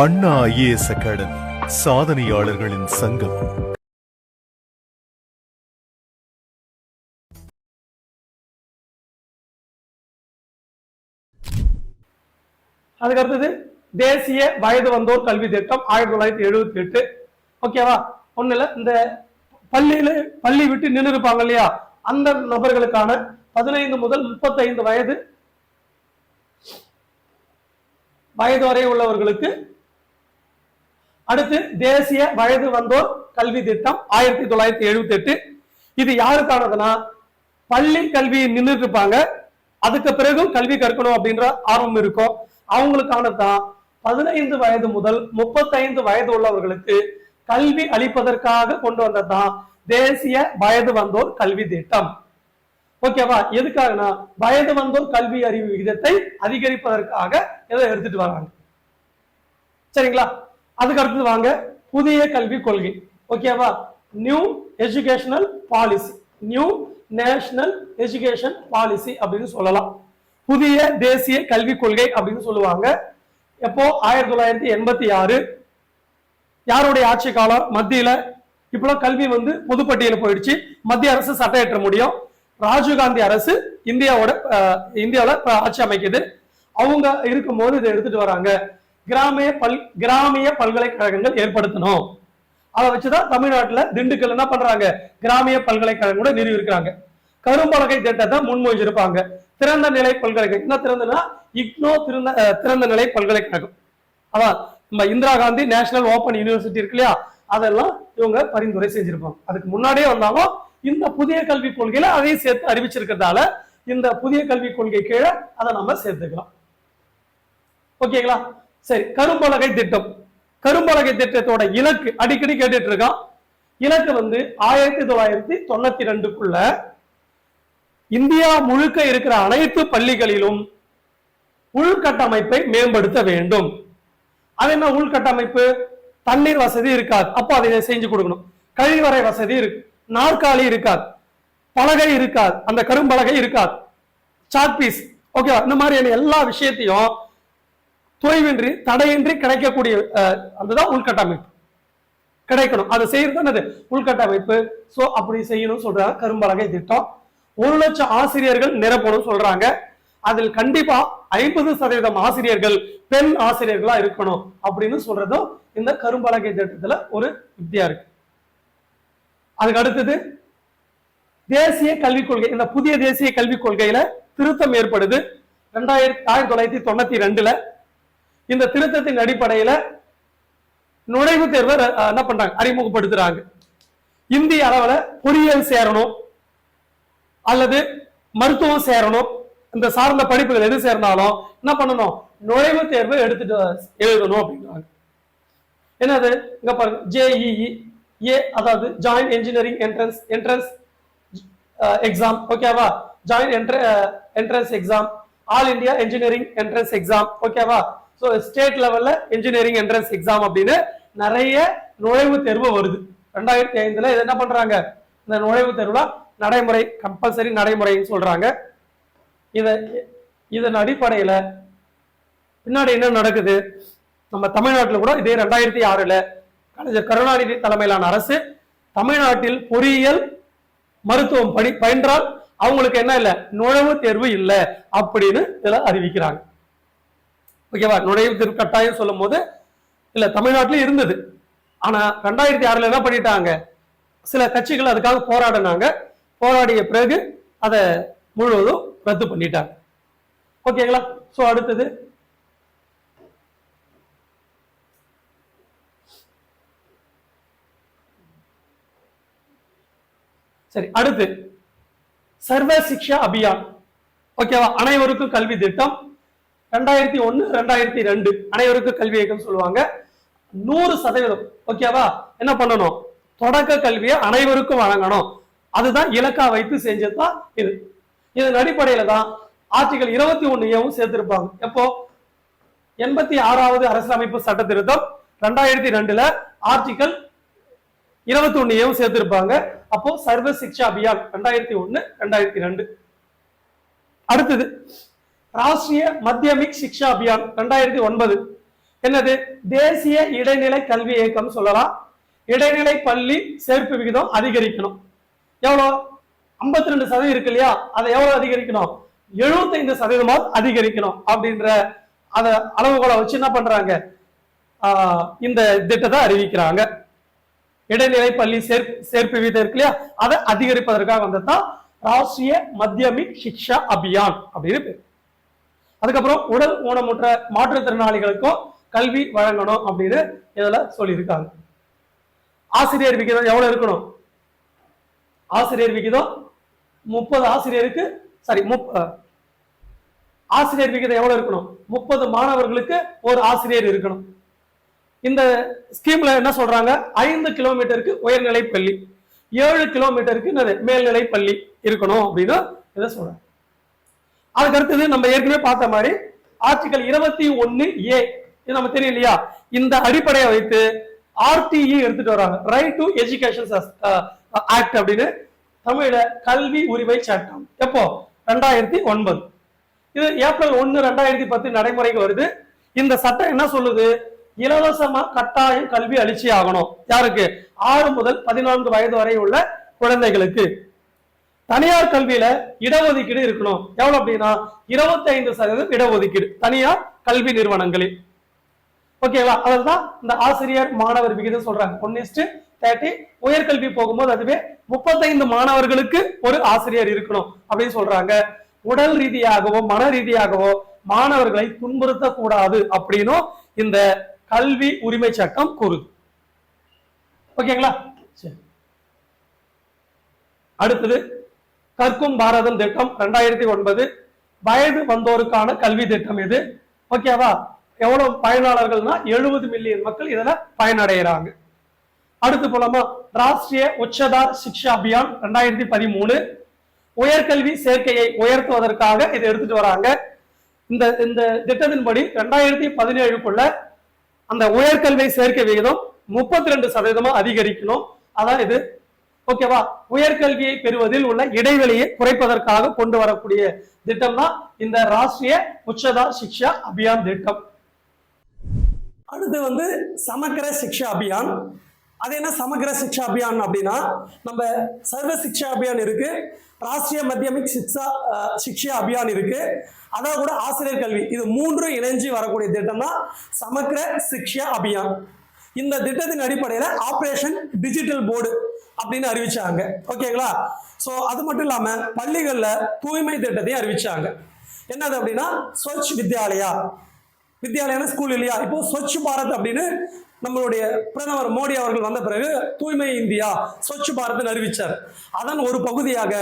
அண்ணா IAS academy சாதனையாளர்களின் சங்கம். அதுக்கு அடுத்தது தேசிய வயது வந்தோர் கல்வி திட்டம் ஆயிரத்தி தொள்ளாயிரத்தி எழுபத்தி எட்டு. ஓகேவா ஒண்ணு இல்ல இந்த பள்ளியில பள்ளி விட்டு நின்று இருப்பாங்க இல்லையா? அந்த நபர்களுக்கான பதினைந்து முதல் முப்பத்தைந்து வயது வயது வரை உள்ளவர்களுக்கு அடுத்து தேசிய வயது வந்தோர் கல்வி திட்டம் ஆயிரத்தி தொள்ளாயிரத்தி எழுபத்தி எட்டு இது யாருக்கானதுன்னா பள்ளி கல்வி நின்றுட்டு இருப்பாங்க அதுக்கு பிறகும் கல்வி கற்கணும் அப்படின்ற ஆர்வம் இருக்கும். அவங்களுக்கானது தான் பதினைந்து வயது முதல் முப்பத்தைந்து வயது உள்ளவர்களுக்கு கல்வி அளிப்பதற்காக கொண்டு வந்ததுதான் தேசிய வயது வந்தோர் கல்வி திட்டம். ஓகேவா? எதுக்காகனா வயது வந்தோர் கல்வி அறிவு விகிதத்தை அதிகரிப்பதற்காக இதை எடுத்துட்டு வராங்க. சரிங்களா? அதுக்கு அடுத்தது வாங்க புதிய கல்விக் கொள்கை. ஓகேவா new educational policy new national education policy அப்படின்னு சொல்லலாம். புதிய தேசிய கல்விக் கொள்கை அப்படின்னு சொல்லுவாங்க. எப்போ? ஆயிரத்தி தொள்ளாயிரத்தி எண்பத்தி ஆறு. யாருடைய ஆட்சி காலம்? மத்தியில. இப்பெல்லாம் கல்வி வந்து பொதுப்பட்டியல போயிடுச்சு. மத்திய அரசு சட்டம் ஏற்ற முடியும் ராஜீவ்காந்தி அரசு இந்தியாவோட இந்தியாவில் ஆட்சி அமைக்குது. அவங்க இருக்கும்போது இதை எடுத்துட்டு வராங்க. கிராமிய பல் கிராமிய பல்கலைக்கழகங்கள் ஏற்படுத்தணும். அதை வச்சுதான் தமிழ்நாட்டுல திண்டுக்கல் என்ன பண்றாங்க? கிராமிய பல்கலைக்கழகம் கூட நிறுவிருக்கிறாங்க கரும்பலகை திட்டத்தை முன்மொழிஞ்சிருப்பாங்க. திறந்த நிலை பல்கலைக்கழகம். என்ன திறந்தனா இக்னோ திறந்த அஹ், திறந்த நிலை பல்கலைக்கழகம். அதான் நம்ம Indira Gandhi national open university இருக்கு இல்லையா? அதெல்லாம் இவங்க பரிந்துரை செஞ்சிருப்பாங்க. அதுக்கு முன்னாடியே வந்தாலும் இந்த புதிய கல்விக் கொள்கையில அதையும் சேர்த்து அறிவிச்சிருக்கிறதால இந்த புதிய கல்விக் கொள்கை கீழே அதை நம்ம சேர்த்துக்கலாம். ஓகேங்களா? சரி கரும்பலகை திட்டம். கரும்பலகை திட்டத்தோட இலக்கு அடிக்கடி கேட்டுட்டு இருக்கான். இலக்கு வந்து ஆயிரத்தி தொள்ளாயிரத்தி தொண்ணூத்தி ரெண்டுக்குள்ள இந்தியா முழுக்க இருக்கிற அனைத்து பள்ளிகளிலும் உள்கட்டமைப்பை மேம்படுத்த வேண்டும். அது என்ன உள்கட்டமைப்பு? தண்ணீர் வசதி இருக்காது. அப்போ அதை செஞ்சு கொடுக்கணும். கழிவறை வசதி இருக்கு. நாற்காலி இருக்காது. பலகை இருக்காது. அந்த கரும்பலகை இருக்காது. சாக் பீஸ் ஓகேவா இந்த மாதிரியான எல்லா விஷயத்தையும் தொய்வின்றி தடையின்றி கிடைக்கக்கூடிய அஹ், அதுதான் உள்கட்டமைப்பு. கிடைக்கணும். அதை செய்யறது என்னது? உள்கட்டமைப்பு. சோ அப்படி செய்யணும் சொல்றாங்க கரும்பலகை திட்டம். ஒரு லட்சம் ஆசிரியர்கள் நிரப்பணும் சொல்றாங்க. அதில் கண்டிப்பா ஐம்பது சதவீதம் ஆசிரியர்கள் பெண் ஆசிரியர்களா இருக்கணும் அப்படின்னு சொல்றதும் இந்த கரும்பலகை திட்டத்துல ஒரு வித்தியா இருக்கு. அதுக்கு அடுத்தது தேசிய கல்விக் கொள்கை இந்த புதிய தேசிய கல்விக் கொள்கையில திருத்தம் ஏற்படுது. ரெண்டாயிரத்தி ஆயிரத்தி தொள்ளாயிரத்தி தொண்ணூத்தி ரெண்டுல இந்த திருத்தத்தின் அடிப்படையில நுழைவுத் தேர்வை என்ன பண்றாங்க? அறிமுகப்படுத்துறாங்க. இந்திய அளவுல பொறியியல் சேரணும் அல்லது மருத்துவம் சேரணும். இந்த சார்ந்த படிப்புகள் எது சேர்ந்தாலும் என்ன பண்ணணும்? நுழைவுத் தேர்வு எடுத்துட்டு எழுதணும் அப்படின்றாங்க. என்னது? இங்க பாருங்க. ஜேஇஇ ஏ அதாவது joint engineering entrance entrance exam ஓகேவா joint entrance exam all India engineering entrance exam ஓகேவா ஸோ ஸ்டேட் லெவல்ல இன்ஜினியரிங் என்ட்ரன்ஸ் எக்ஸாம் அப்படின்னு நிறைய நுழைவுத் தேர்வு வருது. ரெண்டாயிரத்தி ஐந்துல இது என்ன பண்றாங்க? இந்த நுழைவுத் தேர்வுல நடைமுறை கம்பல்சரி நடைமுறைன்னு சொல்றாங்க. இதை இதன் அடிப்படையில பின்னாடி என்ன நடக்குது? நம்ம தமிழ்நாட்டில் கூட இதே ரெண்டாயிரத்தி ஆறுல கலைஞர் கருணாநிதி தலைமையிலான அரசு தமிழ்நாட்டில் பொறியியல் மருத்துவம் படி பயின்றால் அவங்களுக்கு என்ன இல்லை? நுழைவுத் தேர்வு இல்லை அப்படின்னு இதில் அறிவிக்கிறாங்க. ஓகேவா? நுழைவு தேர்வு கட்டாயம் சொல்லும் போது இல்ல தமிழ்நாட்டிலும் இருந்தது. ஆனா ரெண்டாயிரத்தி ஆறுல என்ன பண்ணிட்டாங்க? சில கட்சிகள் அதுக்காக போராடினாங்க. போராடிய பிறகு அதை முழுவதும் ரத்து பண்ணிட்டாங்க. ஓகேங்களா? சோ அடுத்தது. சரி அடுத்து. சர்வ சிக்ஷா அபியான். ஓகேவா? அனைவருக்கும் கல்வி திட்டம். ரெண்டாயிரத்தி ஒன்னு ரெண்டாயிரத்தி ரெண்டு அனைவருக்கும் கல்வி இயக்கம் சொல்லுவாங்க. நூறு சதவீதம். ஓகேவா என்ன பண்ணணும்? தொடக்க கல்வியை அனைவருக்கும் வழங்கணும். அதுதான் இலக்கா வைத்து செஞ்சதுதான் இது. இதன் அடிப்படையில தான் ஆர்டிகல் இருபத்தி ஒன்னையும் சேர்த்திருப்பாங்க. எப்போ? எண்பத்தி ஆறாவது அரசியலமைப்பு சட்ட திருத்தம் ரெண்டாயிரத்தி ரெண்டுல ஆர்டிகல் இருபத்தி ஒன்னையும் சேர்த்திருப்பாங்க. அப்போ சர்வ சிக்ஷா அபியான் ரெண்டாயிரத்தி ஒன்னு ரெண்டாயிரத்தி ரெண்டு. அடுத்தது ராஷ்டிரிய மத்தியமிக் சிக்ஷா அபியான் ரெண்டாயிரத்தி ஒன்பது. என்னது? தேசிய இடைநிலை கல்வி இயக்கம் சொல்லலாம். இடைநிலை பள்ளி சேர்ப்பு விகிதம் அதிகரிக்கணும். எவ்வளோ? 52% ரெண்டு சதவீதம் இருக்கு இல்லையா? அதை எவ்வளவு அதிகரிக்கணும்? 75% சதவீதமாக அதிகரிக்கணும் அப்படின்ற அத அளவுகோலை வச்சு என்ன பண்றாங்க? இந்த திட்டத்தை அறிவிக்கிறாங்க. இடைநிலை பள்ளி சேர்ப்பு சேர்ப்பு வீதம் இருக்கு இல்லையா? அதை அதிகரிப்பதற்காக வந்ததுதான் ராஷ்டிரிய மத்தியமிக் சிக்ஷா அபியான் அப்படின்னு பேர். அதுக்கப்புறம் உடல் ஊனமுற்ற மாற்றுத்திறனாளிகளுக்கும் கல்வி வழங்கணும் அப்படின்னு இதுல சொல்லியிருக்காங்க. ஆசிரியர் விகிதம் எவ்வளவு இருக்கணும்? ஆசிரியர் விகிதம் முப்பது ஆசிரியருக்கு சாரி முப் ஆசிரியர் விகிதம் எவ்வளவு இருக்கணும்? முப்பது மாணவர்களுக்கு ஒரு ஆசிரியர் இருக்கணும். இந்த ஸ்கீம்ல என்ன சொல்றாங்க? ஐந்து கிலோமீட்டருக்கு உயர்நிலை பள்ளி ஏழு கிலோமீட்டருக்கு மேல்நிலை பள்ளி இருக்கணும் அப்படின்னு இதை சொல்றாங்க. அதுக்கு அடுத்தது நம்ம ஏற்கனவே பார்த்த மாதிரி ஆர்டிகல் இருபத்தி ஒன்னு ஏ. இது நம்ம தெரியும் இல்லையா? இந்த அடிப்படையை வைத்து ஆர்டிஇ எடுத்துட்டு வராங்க. ரைட் டு எஜுகேஷன் ஆக்ட் அப்படின்னு தமிழ கல்வி உரிமை சட்டம். எப்போ? ரெண்டாயிரத்தி ஒன்பது. இது ஏப்ரல் ஒன்னு ரெண்டாயிரத்தி பத்து நடைமுறைக்கு வருது. இந்த சட்டம் என்ன சொல்லுது? இலவசமா கட்டாயம் கல்வி அளிச்சே ஆகணும். யாருக்கு? ஆறு முதல் பதினான்கு வயது வரை உள்ள குழந்தைகளுக்கு. தனியார் கல்வியில இடஒதுக்கீடு இருக்கணும். எவ்வளவு அப்படின்னா 25% சதவீதம் இடஒதுக்கீடு. தனியார் கல்வி நிறுவனங்களில் ஓகேவா அதுதான் இந்த ஆசிரியர் மாணவர் விகிதம் சொல்றாங்க. ஒன்னு தேர்ட்டி உயர்கல்வி போகும்போது அதுவே முப்பத்தைந்து மாணவர்களுக்கு ஒரு ஆசிரியர் இருக்கணும் அப்படின்னு சொல்றாங்க. உடல் ரீதியாகவோ மன ரீதியாகவோ மாணவர்களை துன்புறுத்த கூடாது அப்படின்னும் இந்த கல்வி உரிமை சட்டம் கூறுது. ஓகேங்களா சரி. அடுத்தது கற்கும் பாரதம் திட்டம் ரெண்டாயிரத்தி ஒன்பது. வயது வந்தோருக்கான கல்வி திட்டம் இது. ஓகேவா எவ்வளவு பயனாளர்கள்னா எழுபது மில்லியன் மக்கள் இதுல பயனடைகிறாங்க அடுத்து போலாமா? ராஷ்டிரிய உச்சதார் சிக்ஷா அபியான் ரெண்டாயிரத்தி பதிமூணு. உயர்கல்வி சேர்க்கையை உயர்த்துவதற்காக இதை எடுத்துட்டு வராங்க. இந்த இந்த திட்டத்தின்படி ரெண்டாயிரத்தி பதினேழுக்குள்ள அந்த உயர்கல்வி சேர்க்கை விகிதம் முப்பத்தி ரெண்டு சதவீதமா அதிகரிக்கணும். அதான் இது ஓகேவா? உயர்கல்வியை பெறுவதில் உள்ள இடைவெளியை குறைப்பதற்காக கொண்டு வரக்கூடிய திட்டம் தான் இந்த ராஷ்டிரிய உச்சதா சிக்ஷா அபியான் திட்டம். அடுத்து வந்து சமக்கர சிக்ஷா அபியான். அது என்ன சமக்கர சிக்ஷா அபியான் அப்படின்னா நம்ம சர்வ சிக்ஷா அபியான் இருக்கு. ராஷ்டிரிய மத்தியமிக் சிக்ஷா சிக்ஷா அபியான் இருக்கு. அதான் கூட ஆசிரியர் கல்வி. இது மூன்றும் இணைஞ்சு வரக்கூடிய திட்டம் தான் சமக்கர சிக்ஷா அபியான். இந்த திட்டத்தின் அடிப்படையில் ஆப்ரேஷன் டிஜிட்டல் போர்டு அப்படின்னு அறிவிச்சாங்க. ஓகேங்களா ஸோ அது மட்டும் இல்லாமல் பள்ளிகளில் தூய்மை திட்டத்தையும் அறிவிச்சாங்க. என்னது அப்படின்னா ஸ்வச் வித்யாலயா. வித்யாலயான ஸ்கூல் இல்லையா? இப்போ ஸ்வச் பாரத் அப்படின்னு நம்மளுடைய பிரதமர் மோடி அவர்கள் வந்த பிறகு தூய்மை இந்தியா ஸ்வச் பாரத்னு அறிவிச்சார். அதன் ஒரு பகுதியாக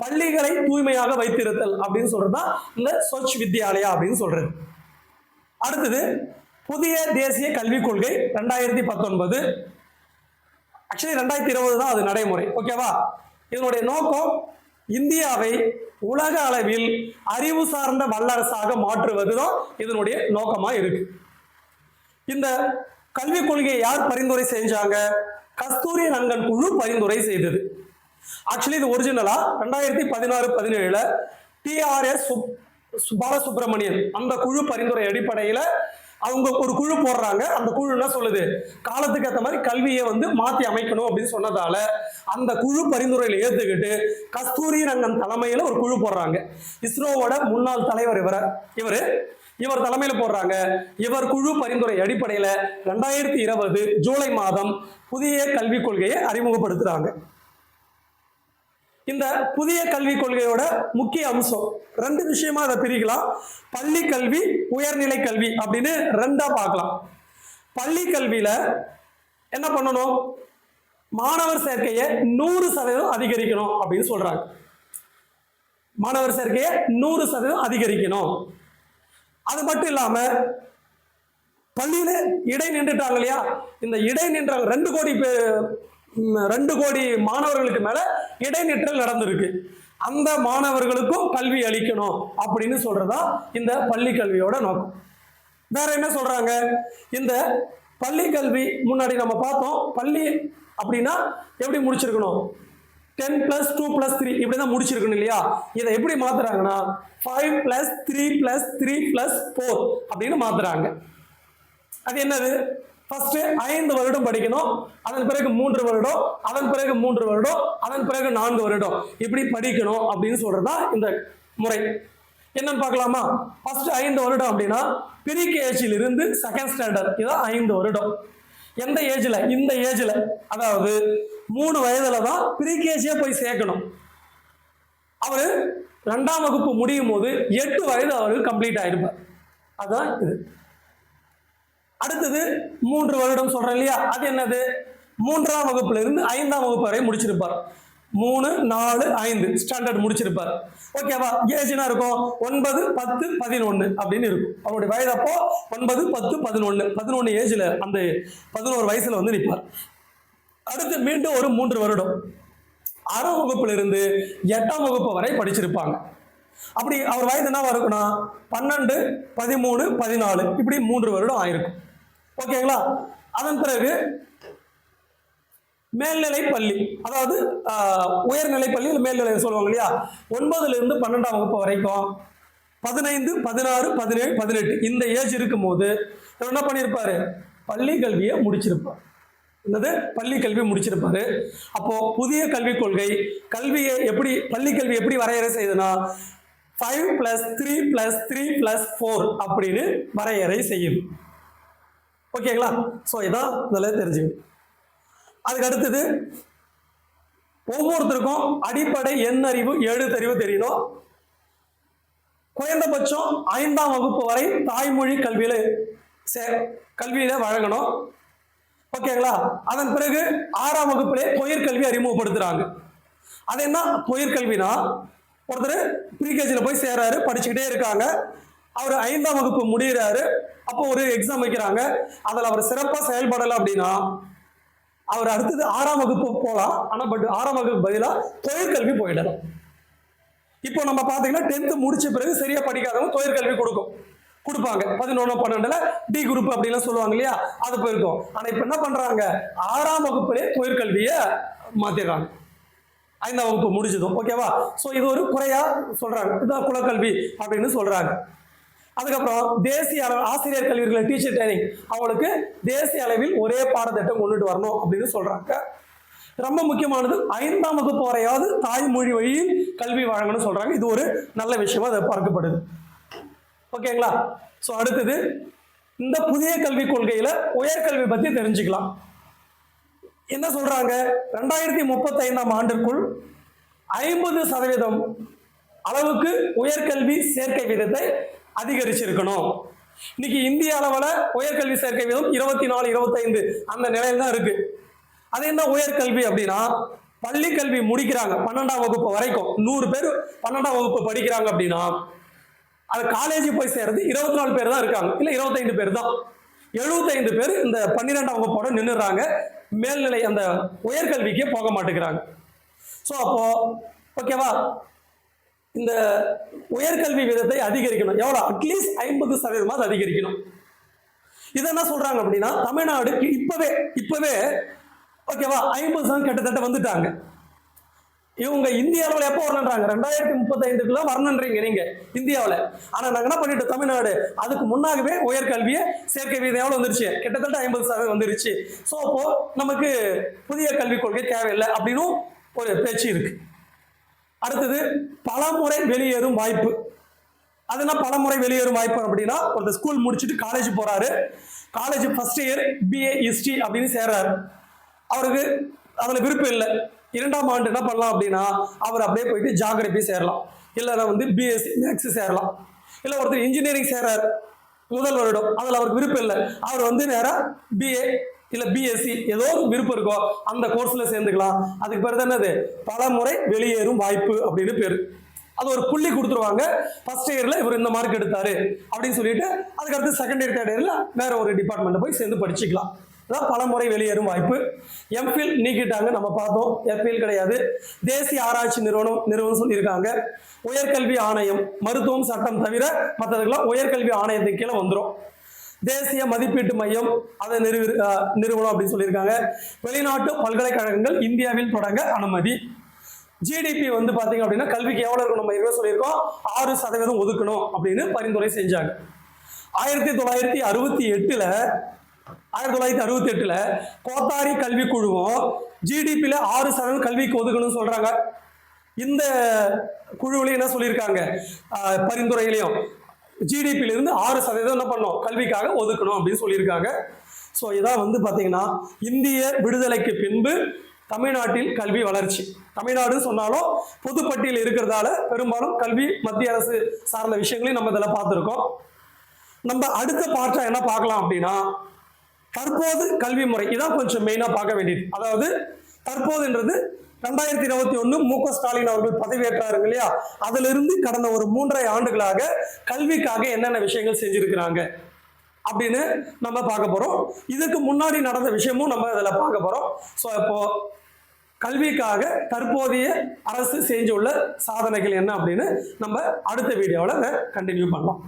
பள்ளிகளை தூய்மையாக வைத்திருத்தல் அப்படின்னு சொல்றது தான் இந்த ஸ்வச் வித்யாலயா அப்படின்னு சொல்றது. அடுத்தது புதிய தேசிய கல்விக் கொள்கை ரெண்டாயிரத்தி பத்தொன்பது. ஆக்சுவலி ரெண்டாயிரத்தி இருபது தான் அது நடைமுறை. ஓகேவா இதனுடைய நோக்கம் இந்தியாவை உலக அளவில் அறிவு சார்ந்த வல்லரசாக மாற்றுவது தான் இதனுடைய நோக்கமா இருக்கு. இந்த கல்விக் கொள்கையை யார் பரிந்துரை செஞ்சாங்க? கஸ்தூரி ரங்கன் குழு பரிந்துரை செய்தது. ஆக்சுவலி இது ஒரிஜினலா ரெண்டாயிரத்தி பதினாறு பதினேழுல டிஆர்எஸ் பாலசுப்ரமணியன் அந்த குழு பரிந்துரை அடிப்படையில அவங்க ஒரு குழு போடுறாங்க. அந்த குழு என்ன சொல்லுது? காலத்துக்கு ஏற்ற மாதிரி கல்வியை வந்து மாற்றி அமைக்கணும் அப்படின்னு சொன்னதால அந்த குழு பரிந்துரையில் ஏற்றுக்கிட்டு கஸ்தூரி ரங்கன் தலைமையில் ஒரு குழு போடுறாங்க. இஸ்ரோவோட முன்னாள் தலைவர் இவர இவர் இவர் தலைமையில் போடுறாங்க. இவர் குழு பரிந்துரை அடிப்படையில் ரெண்டாயிரத்தி இருபது ஜூலை மாதம் புதிய கல்விக் கொள்கையை அறிமுகப்படுத்துகிறாங்க இந்த புதிய கல்விக் கொள்கையோட முக்கிய அம்சம். ரெண்டு விஷயமா அதை பிரிக்கலாம். பள்ளி கல்வி உயர்நிலை கல்வி அப்படின்னு ரெண்டா பார்க்கலாம். பள்ளி கல்வியில என்ன பண்ணணும்? மாணவர் சேர்க்கையை நூறு சதவீதம் அதிகரிக்கணும் அப்படின்னு சொல்றாங்க. மாணவர் சேர்க்கையை நூறு சதவீதம் அதிகரிக்கணும். அது மட்டும் இல்லாம பள்ளியில இடை நின்றுட்டாங்க இல்லையா? இந்த இடை நின்ற ரெண்டு கோடி பேர் ரெண்டு கோடி மாணவர்களுக்கு மேல இடைநிற்றல் நடந்திருக்கு. அந்த மாணவர்களுக்கும் கல்வி அளிக்கணும் அப்படின்னு சொல்றதா இந்த பள்ளி கல்வியோட நோக்கம். வேற என்ன சொல்றாங்க? இந்த பள்ளி கல்வி முன்னாடி நம்ம பார்த்தோம் பள்ளி அப்படின்னா எப்படி முடிச்சிருக்கணும்? Ten plus two plus three இப்படி தான் முடிச்சிருக்கணும் இல்லையா? இதை எப்படி மாத்துறாங்கன்னா five plus three plus three plus four அப்படின்னு மாத்துறாங்க. அது என்னது? ஃபர்ஸ்ட் ஐந்து வருடம் படிக்கணும் அதன் பிறகு மூன்று வருடம் அதன் பிறகு மூன்று வருடம் அதன் பிறகு நான்கு வருடம். இப்படி படிக்கணும் அப்படின்னு சொல்றதா இந்த முறை. என்னன்னு பார்க்கலாமா? ஃபர்ஸ்ட் ஐந்து வருடம் அப்படின்னா ப்ரீ இருந்து செகண்ட் ஸ்டாண்டர்ட் இதான் ஐந்து வருடம். எந்த ஏஜ்ல? இந்த ஏஜ்ல. அதாவது மூணு வயதுல தான் ப்ரீகேஜியே போய் சேர்க்கணும். அவரு ரெண்டாம் வகுப்பு முடியும் போது எட்டு வயது அவருக்கு கம்ப்ளீட் ஆயிருப்பார். அதான் இது. அடுத்தது மூன்று வருடம் சொல்கிறேன் இல்லையா? அது என்னது? மூன்றாம் வகுப்புலேருந்து ஐந்தாம் வகுப்பு வரை முடிச்சிருப்பார். மூணு நாலு ஐந்து ஸ்டாண்டர்ட் முடிச்சிருப்பார். ஓகேவா ஏஜ்னா இருக்கும்? ஒன்பது பத்து பதினொன்று அப்படின்னு இருக்கும். அவருடைய வயது அப்போ ஒன்பது பத்து பதினொன்று பதினொன்று ஏஜில் அந்த பதினோரு வயசில் வந்து நிற்பார். அடுத்து மீண்டும் ஒரு மூன்று வருடம். ஆறாம் வகுப்புலேருந்து எட்டாம் வகுப்பு வரை படிச்சிருப்பாங்க. அப்படி அவர் வயது என்னவா இருக்குன்னா பன்னெண்டு பதிமூணு பதினாலு இப்படி மூன்று வருடம் ஆயிருக்கும். ஓகேங்களா? அதன் பிறகு மேல்நிலை பள்ளி அதாவது உயர்நிலை பள்ளி மேல்நிலை சொல்லுவாங்க இல்லையா? ஒன்பதுல இருந்து பன்னெண்டாம் வகுப்பு வரைக்கும் பதினைந்து பதினாறு பதினேழு பதினெட்டு இந்த ஏஜ் இருக்கும்போது என்ன பண்ணியிருப்பாரு? பள்ளி கல்வியை முடிச்சிருப்பார். என்னது? பள்ளி கல்வி முடிச்சிருப்பாரு. அப்போ புதிய கல்விக் கொள்கை கல்வியை எப்படி பள்ளி கல்வி எப்படி வரையறை செய்யுதுன்னா five plus three plus three plus four அப்படின்னு வரையறை செய்யும். ஓகேங்களா? ஸோ இதான் இதில் தெரிஞ்சுக்கணும். அதுக்கு அடுத்தது ஒவ்வொருத்தருக்கும் அடிப்படை எண்ணறிவு எழுத்தறிவு தெரியணும். குறைந்தபட்சம் ஐந்தாம் வகுப்பு வரை தாய்மொழி கல்வியில சே கல்வியில வழங்கணும். ஓகேங்களா? அதன் பிறகு ஆறாம் வகுப்பிலே தொழிற்கல்வி அறிமுகப்படுத்துறாங்க. அது என்ன? தொழிற்கல்வினா ஒருத்தர் ப்ரீகேஜியில் போய் சேராரு படிச்சுக்கிட்டே இருக்காங்க. அவர் ஐந்தாம் வகுப்பு முடிகிறாரு அப்போ ஒரு எக்ஸாம் வைக்கிறாங்க. அதில் அவர் சிறப்பாக செயல்படலை அப்படின்னா அவர் அடுத்தது ஆறாம் வகுப்பு போகலாம் ஆனால் பட் ஆறாம் வகுப்பு பதிலாக தொழிற்கல்வி போயிடலாம் இப்போ நம்ம பார்த்தீங்கன்னா டென்த்து முடிச்ச பிறகு சரியாக படிக்காதவங்க தொழிற்கல்வி கொடுக்கும். கொடுப்பாங்க. பதினொன்று பன்னெண்டுல டி குரூப் அப்படிலாம் சொல்லுவாங்க இல்லையா? அது போயிருக்கும். ஆனால் இப்போ என்ன பண்ணுறாங்க ஆறாம் வகுப்புலேயே தொழிற்கல்வியை மாற்றிடுறாங்க ஐந்தாம் வகுப்பு முடிஞ்சதும். ஓகேவா ஸோ இது ஒரு குறையா சொல்றாங்க. இதுதான் குலக்கல்வி அப்படின்னு சொல்றாங்க. அதுக்கப்புறம் தேசிய அளவு ஆசிரியர் கல்விகளை டீச்சர் ட்ரைனிங் அவங்களுக்கு தேசிய அளவில் ஒரே பாடத்திட்டம் கொண்டுட்டு வரணும் அப்படின்னு சொல்கிறாங்க ரொம்ப முக்கியமானது ஐந்தாம் வகுப்பு வரையாவது தாய்மொழி வழியில் கல்வி வழங்கணும்னு சொல்கிறாங்க இது ஒரு நல்ல விஷயமா அதை பார்க்கப்படுது. ஓகேங்களா ஸோ அடுத்தது இந்த புதிய கல்விக் கொள்கையில் உயர்கல்வி பற்றி தெரிஞ்சுக்கலாம். என்ன சொல்கிறாங்க ரெண்டாயிரத்தி முப்பத்தைந்தாம் ஆண்டுக்குள் ஆண்டிற்குள் ஐம்பது சதவீதம் அளவுக்கு உயர்கல்வி சேர்க்கை விதத்தை அதிகரிச்சிருக்கணும். இன்னைக்கு இந்திய அளவில் உயர்கல்வி சேர்க்கை வீதம் இருபத்தி நாலு இருபத்தைந்து அந்த நிலையில் தான் இருக்கு. அது என்ன உயர்கல்வி அப்படின்னா பள்ளி கல்வி முடிக்கிறாங்க பன்னெண்டாம் வகுப்பு வரைக்கும். நூறு பேர் பன்னெண்டாம் வகுப்பு படிக்கிறாங்க அப்படின்னா அது காலேஜ் போய் சேர்றது இருபத்தி நாலு பேர் தான் இருக்காங்க. இல்லை இருபத்தைந்து பேர் தான். எழுபத்தைந்து பேர் இந்த பன்னிரெண்டாம் வகுப்போட நின்றுறாங்க மேல்நிலை அந்த உயர்கல்விக்கே போக மாட்டேங்கிறாங்க. ஸோ அப்போ ஓகேவா இந்த உயர்கல்வி விதத்தை அதிகரிக்கணும். எவ்வளோ? அட்லீஸ்ட் ஐம்பது சதவீதமாவது அதிகரிக்கணும். இதை என்ன சொல்றாங்க அப்படின்னா தமிழ்நாடு இப்பவே இப்பவே ஓகேவா ஐம்பது சதவீதம் கிட்டத்தட்ட வந்துட்டாங்க. இவங்க இந்தியாவில் எப்போ வரணுன்றாங்க ரெண்டாயிரத்தி முப்பத்தைந்துக்குள்ள வரணுன்றீங்க நீங்க இந்தியாவில். ஆனால் நாங்கள் என்ன பண்ணிட்டோம்? தமிழ்நாடு. அதுக்கு முன்னாகவே உயர்கல்வியை சேர்க்கை வீதம் எவ்வளோ வந்துருச்சு? கிட்டத்தட்ட ஐம்பது சதவீதம் வந்துருச்சு. ஸோ அப்போ நமக்கு புதிய கல்விக் கொள்கை தேவையில்லை அப்படின்னும் ஒரு பேச்சு இருக்குது அடுத்தது பலமுறை வெளியேறும் வாய்ப்பு. அது பலமுறை வெளியேறும் வாய்ப்பு அப்படின்னா ஒருத்தர் ஸ்கூல் முடிச்சுட்டு காலேஜ் போறாரு. College first year BA history அப்படின்னு சேர்றாரு. அவருக்கு அதில் விருப்பம் இல்லை. இரண்டாம் ஆண்டு என்ன பண்ணலாம் அப்படின்னா அவர் அப்படியே போயிட்டு ஜாகிரபி சேரலாம். இல்லைன்னா வந்து பிஎஸ்சி மேக்ஸ் சேரலாம். இல்லை ஒருத்தர் இன்ஜினியரிங் சேர்றாரு முதல் வருடம். அதில் அவருக்கு விருப்பம் இல்லை. அவர் வந்து நேராக பிஏ இல்லை பிஎஸ்சி ஏதோ ஒரு விருப்பம் இருக்கோ அந்த கோர்ஸில் சேர்ந்துக்கலாம். அதுக்கு பேர் தான் என்னது? பல முறை வெளியேறும் வாய்ப்பு அப்படின்னு பேர். அது ஒரு புள்ளி கொடுத்துருவாங்க. ஃபர்ஸ்ட் இயரில் இவர் இந்த மார்க் எடுத்தாரு அப்படின்னு சொல்லிட்டு அதுக்கடுத்து செகண்ட் இயர் தேர்ட் இயரில் வேற ஒரு டிபார்ட்மெண்ட்டில் போய் சேர்ந்து படிச்சுக்கலாம். அதான் பலமுறை வெளியேறும் வாய்ப்பு. எம்ஃபில் நீக்கிட்டாங்க நம்ம பார்த்தோம். எம்பில் கிடையாது. தேசிய ஆராய்ச்சி நிறுவனம் நிறுவனம் சொல்லியிருக்காங்க. உயர்கல்வி ஆணையம் மருத்துவம் சட்டம் தவிர மற்றதுக்கெல்லாம் உயர்கல்வி ஆணையத்துக்கு கீழே வந்துடும் தேசிய மதிப்பீட்டு மையம் அதை நிறுவி நிறுவனம் அப்படின்னு சொல்லியிருக்காங்க. வெளிநாட்டு பல்கலைக்கழகங்கள் இந்தியாவில் தொடங்க அனுமதி. ஜிடிபி வந்து பாத்தீங்க அப்படின்னா கல்விக்கு எவ்வளவு இருக்கும் நம்ம ஏற்கனவே சொல்லியிருக்கோம். ஆறு சதவீதம் ஒதுக்கணும் அப்படின்னு பரிந்துரை செஞ்சாங்க. ஆயிரத்தி தொள்ளாயிரத்தி அறுபத்தி எட்டுல ஆயிரத்தி தொள்ளாயிரத்தி அறுபத்தி எட்டுல கோத்தாரி கல்வி குழுவும் ஜிடிபியில ஆறு சதவீதம் கல்விக்கு ஒதுக்கணும்னு சொல்றாங்க. இந்த குழுவிலையும் என்ன சொல்லியிருக்காங்க? பரிந்துரையிலையும். ஜிடிபியிலிருந்து ஆறு சதவீதம் என்ன பண்ணோம் கல்விக்காக ஒதுக்கணும் அப்படின்னு சொல்லியிருக்காங்க. ஸோ இதான் வந்து பார்த்தீங்கன்னா இந்திய விடுதலைக்கு பின்பு தமிழ்நாட்டில் கல்வி வளர்ச்சி. தமிழ்நாடுன்னு சொன்னாலும் பொதுப்பட்டியல் இருக்கிறதால பெரும்பாலும் கல்வி மத்திய அரசு சார்ந்த விஷயங்களையும் நம்ம இதில் பார்த்துருக்கோம். நம்ம அடுத்த பாட்டை என்ன பார்க்கலாம் அப்படின்னா தற்போது கல்வி முறை. இதான் கொஞ்சம் மெயினாக பார்க்க வேண்டியது. அதாவது தற்போதுன்றது ரெண்டாயிரத்தி இருபத்தி ஒன்று மு க ஸ்டாலின் அவர்கள் பதவியேற்றாருங்க இல்லையா? அதிலிருந்து கடந்த ஒரு மூன்றரை ஆண்டுகளாக கல்விக்காக என்னென்ன விஷயங்கள் செஞ்சிருக்கிறாங்க அப்படின்னு நம்ம பார்க்க போறோம். இதுக்கு முன்னாடி நடந்த விஷயமும் நம்ம இதில் பார்க்க போறோம். ஸோ இப்போ கல்விக்காக தற்போதைய அரசு செஞ்சுள்ள சாதனைகள் என்ன அப்படின்னு நம்ம அடுத்த வீடியோவில் கண்டினியூ பண்ணலாம்.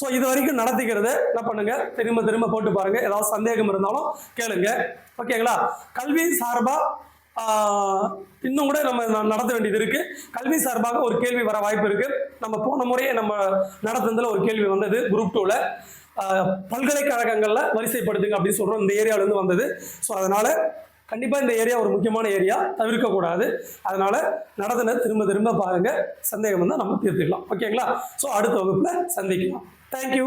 ஸோ இது வரைக்கும் நடத்திக்கிறத என்ன பண்ணுங்க? திரும்ப திரும்ப போட்டு பாருங்க. ஏதாவது சந்தேகம் இருந்தாலும் கேளுங்க. ஓகேங்களா கல்வி சார்பாக இன்னும் கூட நம்ம நடத்த வேண்டியது இருக்கு. கல்வி சார்பாக ஒரு கேள்வி வர வாய்ப்பு இருக்கு. நம்ம போன முறையே நம்ம நடத்துனதுல ஒரு கேள்வி வந்தது குரூப் டூல பல்கலைக்கழகங்கள்ல வரிசைப்படுத்துங்க அப்படின்னு சொல்றோம் இந்த ஏரியாவிலேருந்து வந்தது. ஸோ அதனால கண்டிப்பா இந்த ஏரியா ஒரு முக்கியமான ஏரியா தவிர்க்க கூடாது. அதனால நடத்தின திரும்ப திரும்ப பாருங்க. சந்தேகம் வந்தால் நம்ம தீர்த்துக்கலாம். ஓகேங்களா ஸோ அடுத்த வகுப்புல சந்திக்கலாம். தேங்க்யூ